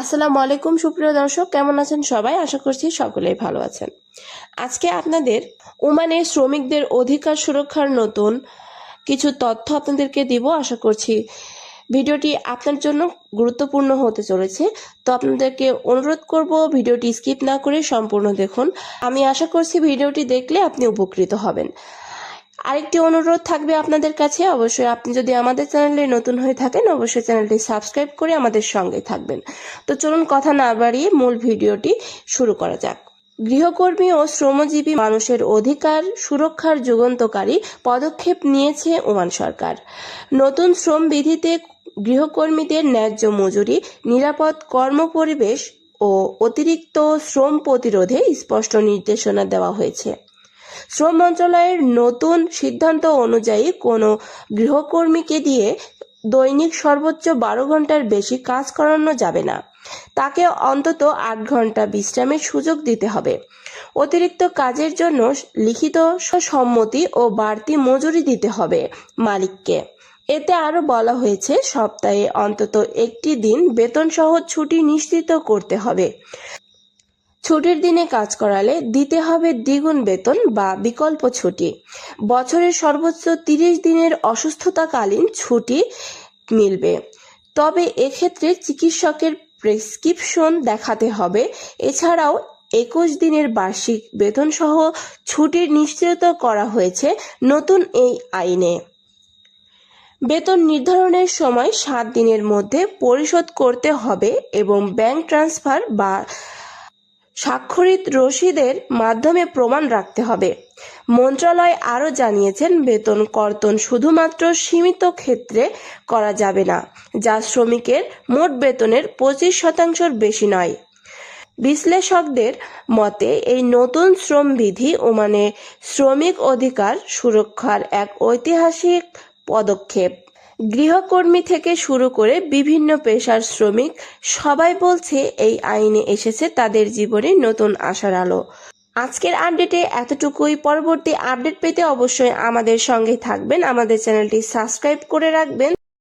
আসসালামু আলাইকুম, সুপ্রিয় দর্শক। কেমন আছেন সবাই? আশা করছি সকলেই ভালো আছেন। আজকে আপনাদের ওমানে শ্রমিকদের অধিকার সুরক্ষার নতুন কিছু তথ্য আপনাদেরকে দিব। আশা করছি ভিডিওটি আপনার জন্য গুরুত্বপূর্ণ হতে চলেছে। তো আপনাদেরকে অনুরোধ করব ভিডিওটি স্কিপ না করে সম্পূর্ণ দেখুন। আমি আশা করছি ভিডিওটি দেখলে আপনি উপকৃত হবেন। আরেকটি অনুরোধ থাকবে আপনাদের কাছে। অবশ্যই আপনি যদি আমাদের চ্যানেলে নতুন হয়ে থাকেন, অবশ্যই চ্যানেলটি সাবস্ক্রাইব করে আমাদের সঙ্গে থাকবেন। তো চলুন কথা না বাড়িয়ে মূল ভিডিওটি শুরু করা যাক। গৃহকর্মী ও শ্রমজীবী মানুষের অধিকার সুরক্ষার যুগান্তকারী পদক্ষেপ নিয়েছে ওমান সরকার। নতুন শ্রম বিধিতে গৃহকর্মীদের ন্যায্য মজুরি, নিরাপদ কর্মপরিবেশ ও অতিরিক্ত শ্রম প্রতিরোধে স্পষ্ট নির্দেশনা দেওয়া হয়েছে। শ্রম মন্ত্রণালয়ের নতুন সিদ্ধান্ত অনুযায়ী কোনো গৃহকর্মীকে দিয়ে দৈনিক সর্বোচ্চ বারো ঘণ্টার বেশি কাজ করানো যাবে না। তাকে অন্তত আট ঘণ্টা বিশ্রামের সুযোগ দিতে হবে। অতিরিক্ত কাজের জন্য লিখিত সম্মতি ও বাড়তি মজুরি দিতে হবে মালিককে। এতে আরও বলা হয়েছে, সপ্তাহে অন্তত একটি দিন বেতনসহ ছুটি নিশ্চিত করতে হবে। ছুটির দিনে কাজ করালে দিতে হবে দ্বিগুণ বেতন বা বিকল্প ছুটি। বছরের সর্বোচ্চ তিরিশ দিনের অসুস্থতাকালীন ছুটি মিলবে। তবে এক্ষেত্রে চিকিৎসকের প্রেসক্রিপশন দেখাতে হবে। এছাড়াও একুশ দিনের বার্ষিক বেতনসহ ছুটির নিশ্চিত করা হয়েছে নতুন এই আইনে। বেতন নির্ধারণের সময় সাত দিনের মধ্যে পরিশোধ করতে হবে এবং ব্যাংক ট্রান্সফার বা স্বাক্ষরিত রসিদের মাধ্যমে প্রমাণ রাখতে হবে। মন্ত্রণালয় আরও জানিয়েছেন, বেতন কর্তন শুধুমাত্র সীমিত ক্ষেত্রে করা যাবে না, যা শ্রমিকের মোট বেতনের পঁচিশ শতাংশের বেশি নয়। বিশ্লেষকদের মতে, এই নতুন শ্রম বিধি ওমানে শ্রমিক অধিকার সুরক্ষার এক ঐতিহাসিক পদক্ষেপ। গৃহকর্মী থেকে শুরু করে বিভিন্ন পেশার শ্রমিক সবাই বলছে এই আইনে এসেছে তাদের জীবনে নতুন আশার আলো। আজকের আপডেটে এতটুকুই। পরবর্তী আপডেট পেতে অবশ্যই আমাদের সঙ্গে থাকবেন। আমাদের চ্যানেলটি সাবস্ক্রাইব করে রাখবেন।